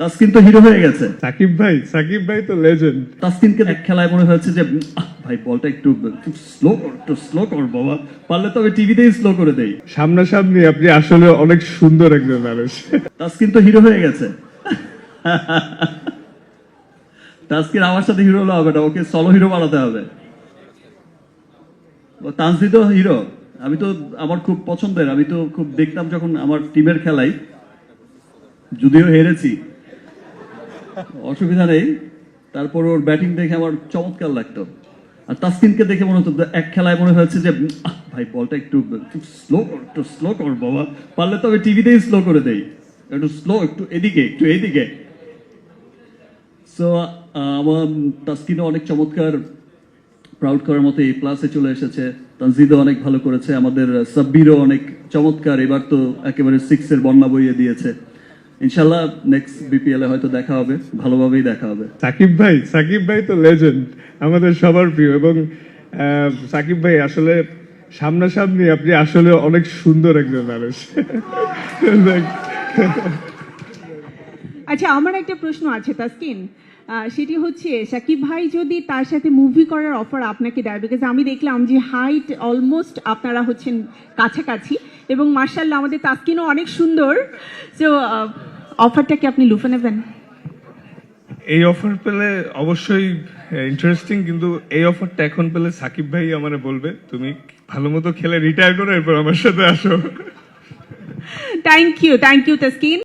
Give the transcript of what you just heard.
তাসকিন তো হিরো হয়ে গেছে। সাকিব ভাই সাকিব ভাই তো লেজেন্ড তাসকিনকে এক খেলায় মনে হচ্ছে যে ভাই বলটা একটু স্লো কর একটু স্লো কর বাবা। পারলে তবে টিভিতেই স্লো করে দেই। সামনাসামনি আপনি আসলে অনেক সুন্দর একজন মানুষ। তাসকিন তো হিরো হয়ে গেছে। তাসকিন আমার সাথে হিরো হলে হবে না ওকে সলো হিরো বানাতে হবে। ও তানসি তো হিরো আমি তো আমার খুব পছন্দের। আমি তো খুব দেখতাম যখন আমার টিমের খেলাই। যদিও হেরেছি। অসুবিধা নেই। তারপর ওর ব্যাটিং দেখে আমার চমৎকার লাগতো। আর তাসকিনকে দেখে মনে হতো, এক খেলায় মনে হচ্ছে যে ভাই, বলটা একটু স্লো কর, একটু স্লো কর বাবা। পারলে তবে টিভিতেই স্লো করে দেই। একটু স্লো একটু এদিকে একটু এদিকে। সো আমার তাসকিনও অনেক চমৎকার প্রাউড করার মতো এই প্লাসে চলে এসেছে। তানজিদও অনেক ভালো করেছে। আমাদের সাব্বিরও অনেক চমৎকার। এবার তো একেবারে সিক্সের বন্যা বইয়ে দিয়েছে। ইনশাল্লাহ নেক্সট বিপিএল এ হয়তো দেখা হবে ভালোভাবেই দেখা হবে। সাকিব ভাই সাকিব ভাই তো লেজেন্ড আমাদের সবার প্রিয়। এবং সাকিব ভাই আসলে সামনাসামনি আপনি আসলে অনেক সুন্দর একজন মানুষ। আচ্ছা আমার একটা প্রশ্ন আছে তাসকিন। সেটি হচ্ছে সাকিব ভাই যদি তার সাথে মুভি করার অফার আপনাকে দেয় বিকজ আমি দেখলাম যে হাইট অলমোস্ট আপনারা হচ্ছেন কাছাকাছি এবং মার্শাল্লাহ আমাদের তাস্কিনও অনেক সুন্দর। তো অফারটা কি আপনি লুফে নেবেন? এই অফার পেলে অবশ্যই ইন্টারেস্টিং কিন্তু এই অফারটা এখন পেলে সাকিব ভাই আমার বলবে তুমি ভালো মতো খেলে রিটায়ার করো এরপর আমার সাথে আসো। Thank you thank you Taskin.